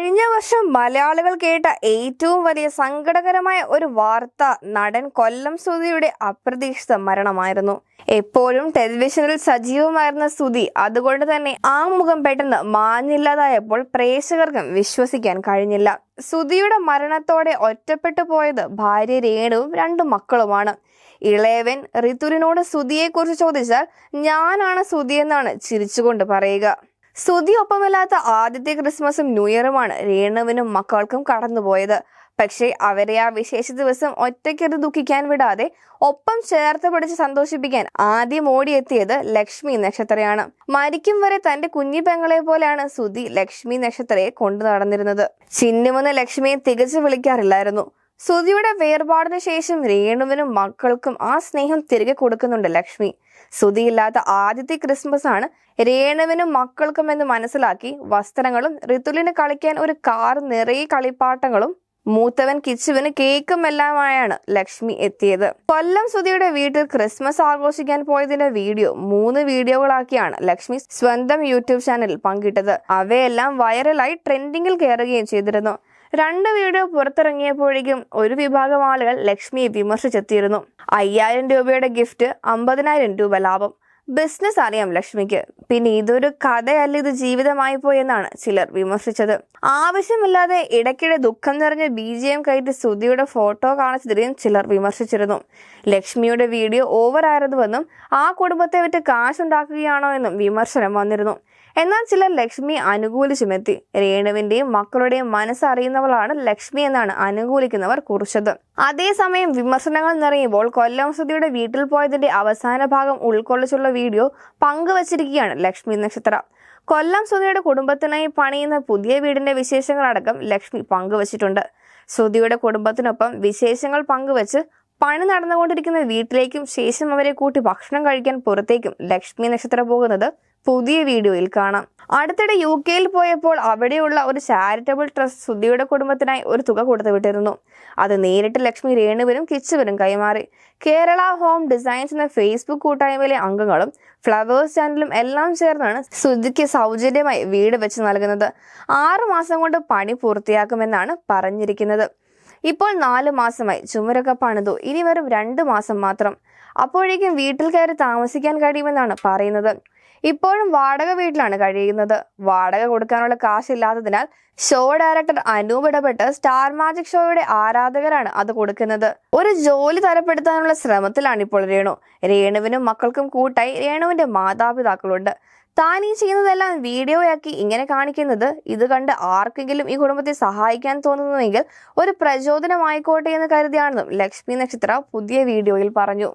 കഴിഞ്ഞ വർഷം മലയാളികൾ കേട്ട ഏറ്റവും വലിയ സങ്കടകരമായ ഒരു വാർത്ത നടൻ കൊല്ലം സുധിയുടെ അപ്രതീക്ഷിത മരണമായിരുന്നു. എപ്പോഴും ടെലിവിഷനിൽ സജീവമായിരുന്ന സുധി അതുകൊണ്ട് തന്നെ ആ മുഖം പെട്ടെന്ന് മാഞ്ഞില്ലാതായപ്പോൾ പ്രേക്ഷകർക്കും വിശ്വസിക്കാൻ കഴിഞ്ഞില്ല. സുധിയുടെ മരണത്തോടെ ഒറ്റപ്പെട്ടു പോയത് ഭാര്യ രേണുവും രണ്ടു മക്കളുമാണ്. ഇളയവൻ ഋതുവിനോട് സുധിയെക്കുറിച്ച് ചോദിച്ചാൽ ഞാനാണ് സുധി എന്നാണ് ചിരിച്ചുകൊണ്ട് പറയുക. സുധി ഒപ്പമില്ലാത്ത ആദ്യത്തെ ക്രിസ്മസും ന്യൂ ഇയറുമാണ് രേണുവിനും മക്കൾക്കും കടന്നുപോയത്. പക്ഷേ അവരെ ആ വിശേഷ ദിവസം ഒറ്റയ്ക്കത് ദുഃഖിക്കാൻ വിടാതെ ഒപ്പം ചേർത്ത് പിടിച്ച് സന്തോഷിപ്പിക്കാൻ ആദ്യം ഓടിയെത്തിയത് ലക്ഷ്മി നക്ഷത്രയാണ്. മരിക്കും വരെ തന്റെ കുഞ്ഞി പെങ്ങളെ പോലെയാണ് സുധി ലക്ഷ്മി നക്ഷത്രയെ കൊണ്ടു നടന്നിരുന്നത്. ചിന്നുമെന്ന് ലക്ഷ്മിയെ തികച്ചു വിളിക്കാറില്ലായിരുന്നു. സുധിയുടെ വേർപാടിന് ശേഷം രേണുവിനും മക്കൾക്കും ആ സ്നേഹം തിരികെ കൊടുക്കുന്നുണ്ട് ലക്ഷ്മി. സുധിയില്ലാത്ത ആദ്യത്തെ ക്രിസ്മസ് ആണ് രേണുവിനും മക്കൾക്കും എന്ന് മനസ്സിലാക്കി വസ്ത്രങ്ങളും ഋതുലിന് കളിക്കാൻ ഒരു കാർ നിറയെ കളിപ്പാട്ടങ്ങളും മൂത്തവൻ കിച്ചുവിന് കേക്കും എല്ലാമായാണ് ലക്ഷ്മി എത്തിയത്. കൊല്ലം സുധിയുടെ വീട്ടിൽ ക്രിസ്മസ് ആഘോഷിക്കാൻ പോയതിന്റെ വീഡിയോ മൂന്ന് വീഡിയോകളാക്കിയാണ് ലക്ഷ്മി സ്വന്തം യൂട്യൂബ് ചാനലിൽ പങ്കിട്ടത്. അവയെല്ലാം വൈറലായി ട്രെൻഡിങ്ങിൽ കയറുകയും ചെയ്തിരുന്നു. രണ്ട് വീഡിയോ പുറത്തിറങ്ങിയപ്പോഴേക്കും ഒരു വിഭാഗം ആളുകൾ ലക്ഷ്മിയെ വിമർശിച്ചെത്തിയിരുന്നു. അയ്യായിരം രൂപയുടെ ഗിഫ്റ്റ് അമ്പതിനായിരം രൂപ ലാഭം. ബിസിനസ് അറിയാം ലക്ഷ്മിക്ക്. പിന്നെ ഇതൊരു കഥയല്ല ഇത് ജീവിതമായി പോയെന്നാണ് ചിലർ വിമർശിച്ചത്. ആവശ്യമില്ലാതെ ഇടയ്ക്കിടെ ദുഃഖം നിറഞ്ഞ ബി ജി എം കയറ്റി സുധിയുടെ ഫോട്ടോ കാണിച്ചതിനെയും ചിലർ വിമർശിച്ചിരുന്നു. ലക്ഷ്മിയുടെ വീഡിയോ ഓവർ ആയിരുന്നുവെന്നും ആ കുടുംബത്തെ വിറ്റ് കാശുണ്ടാക്കുകയാണോ എന്നും വിമർശനം വന്നിരുന്നു. എന്നാൽ ചിലർ ലക്ഷ്മി അനുകൂലിച്ചുമെത്തി രേണുവിന്റെയും മക്കളുടെയും മനസ്സറിയുന്നവളാണ് ലക്ഷ്മി എന്നാണ് അനുകൂലിക്കുന്നവർ കുറിച്ചത്. അതേസമയം വിമർശനങ്ങൾ നിറയുമ്പോൾ കൊല്ലം സുധിയുടെ വീട്ടിൽ പോയതിന്റെ അവസാന ഭാഗം ഉൾക്കൊള്ളിച്ചുള്ള വീഡിയോ പങ്കുവച്ചിരിക്കുകയാണ് ലക്ഷ്മി നക്ഷത്ര. കൊല്ലം സുധിയുടെ കുടുംബത്തിനായി പണിയുന്ന പുതിയ വീടിന്റെ വിശേഷങ്ങളടക്കം ലക്ഷ്മി പങ്കുവച്ചിട്ടുണ്ട്. സുധിയുടെ കുടുംബത്തിനൊപ്പം വിശേഷങ്ങൾ പങ്കുവച്ച് പണി നടന്നുകൊണ്ടിരിക്കുന്ന വീട്ടിലേക്കും ശേഷം അവരെ കൂട്ടി ഭക്ഷണം കഴിക്കാൻ പുറത്തേക്കും ലക്ഷ്മി നക്ഷത്ര പോകുന്നത് പുതിയ വീഡിയോയിൽ കാണാം. അടുത്തിടെ യു കെയിൽ പോയപ്പോൾ അവിടെയുള്ള ഒരു ചാരിറ്റബിൾ ട്രസ്റ്റ് സുധിയുടെ കുടുംബത്തിനായി ഒരു തുക കൊടുത്തു വിട്ടിരുന്നു അത് നേരിട്ട് ലക്ഷ്മി രേണുവിനും കിച്ചുവിനും കൈമാറി. കേരള ഹോം ഡിസൈൻസ് എന്ന ഫേസ്ബുക്ക് കൂട്ടായ്മയിലെ അംഗങ്ങളും ഫ്ലവേഴ്സ് ചാനലും എല്ലാം ചേർന്നാണ് സുധിക്ക് സൗജന്യമായി വീട് വെച്ച് നൽകുന്നത്. ആറു മാസം കൊണ്ട് പണി പൂർത്തിയാക്കുമെന്നാണ് പറഞ്ഞിരിക്കുന്നത്. ഇപ്പോൾ നാല് മാസമായി ചുമരൊക്കെ പണിതു. ഇനി വെറും രണ്ട് മാസം മാത്രം. അപ്പോഴേക്കും വീട്ടിൽ കയറി താമസിക്കാൻ കഴിയുമെന്നാണ് പറയുന്നത്. ഇപ്പോഴും വാടക വീട്ടിലാണ് കഴിയുന്നത്. വാടക കൊടുക്കാനുള്ള കാശില്ലാത്തതിനാൽ ഷോ ഡയറക്ടർ അനൂപ് ഇടപെട്ട് സ്റ്റാർ മാജിക് ഷോയുടെ ആരാധകരാണ് അത് കൊടുക്കുന്നത്. ഒരു ജോലി തരപ്പെടുത്താനുള്ള ശ്രമത്തിലാണ് ഇപ്പോൾ രേണു. രേണുവിനും മക്കൾക്കും കൂട്ടായി രേണുവിന്റെ മാതാപിതാക്കളുണ്ട്. താൻ ഈ ചെയ്യുന്നതെല്ലാം വീഡിയോയാക്കി ഇങ്ങനെ കാണിക്കുന്നത് ഇത് കണ്ട് ആർക്കെങ്കിലും ഈ കുടുംബത്തെ സഹായിക്കാൻ തോന്നുന്നുവെങ്കിൽ ഒരു പ്രചോദനമായിക്കോട്ടെ എന്ന് കരുതിയാണെന്നും ലക്ഷ്മി നക്ഷത്ര പുതിയ വീഡിയോയിൽ പറഞ്ഞു.